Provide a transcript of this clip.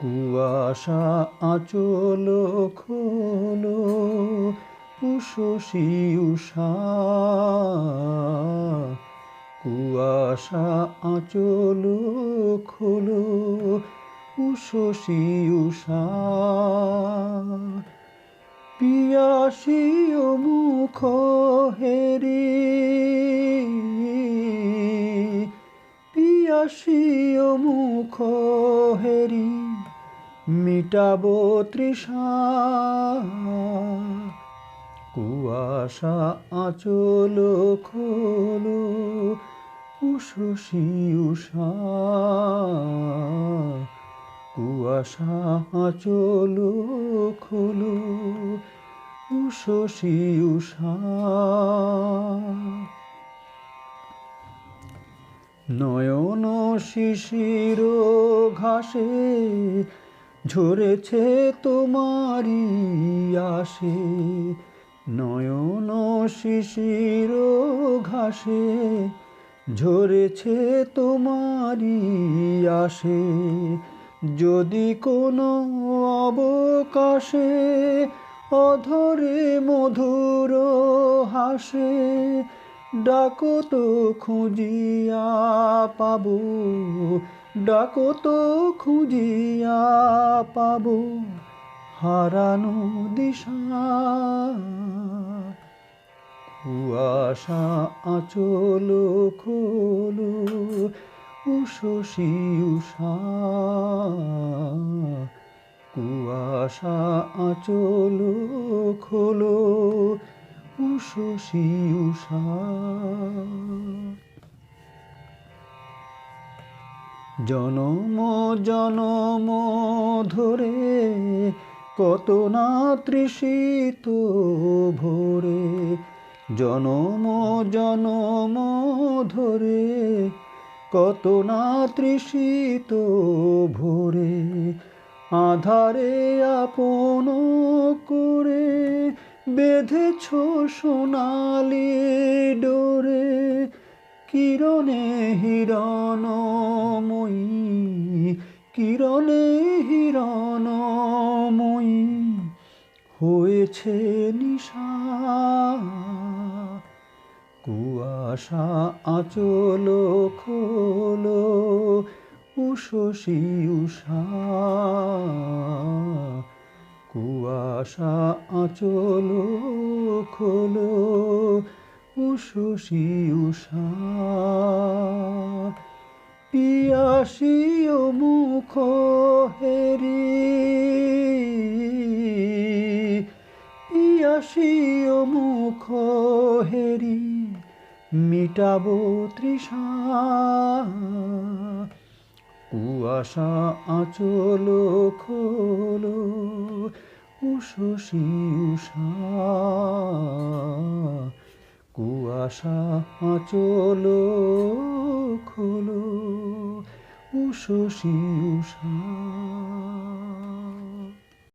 কুয়াশা আচল খোলো উষসী উষা কুয়াশা আচল খোলো উষসী উষা পিয়াসী মুখ হেরি পিয়াসী মুখ হেরি। মিটাবো তৃষা। কুয়াশা, আচল, খোলো উষসী উষা কুয়াশা, আচল, খোলো উষসী উষা নয়ন শিশির ঘাসে ঝরেছে তোমারি আসে নয়ন শিশির ঘাসে, ঝরেছে তোমারি আসে যদি কোনো অবকাশে অধরে মধুর হাসে ডাকো তো খুঁজিয়া পাবো। ডাকো তো খুঁজিয়া পাবো। হারানো দিশা। কুয়াশা আচল খোলো উষসী উষা। কুয়াশা আচল খোলো উষসী উষা। জনম জনম ধরে কত না তৃষিত ভোরে। জনম জনম ধরে কত না তৃষিত ভোরে। আধারে আপন বেঁধেছ সোনালি ডোরে কিরণে হিরণময়ী কিরণে হিরণময়ী হয়েছে নিশা। কুয়াশা আচল খোলো উষসী উষা। কুয়াশা আচল খোলো উষসী উষা পিয়াসী মুখ হেরি, পিয়াসী মুখ হেরি, মিটাবো তৃষা। কুয়াশা আচল খোলো উষসী উষা কুয়াশা আচল খোলো উষসী উষা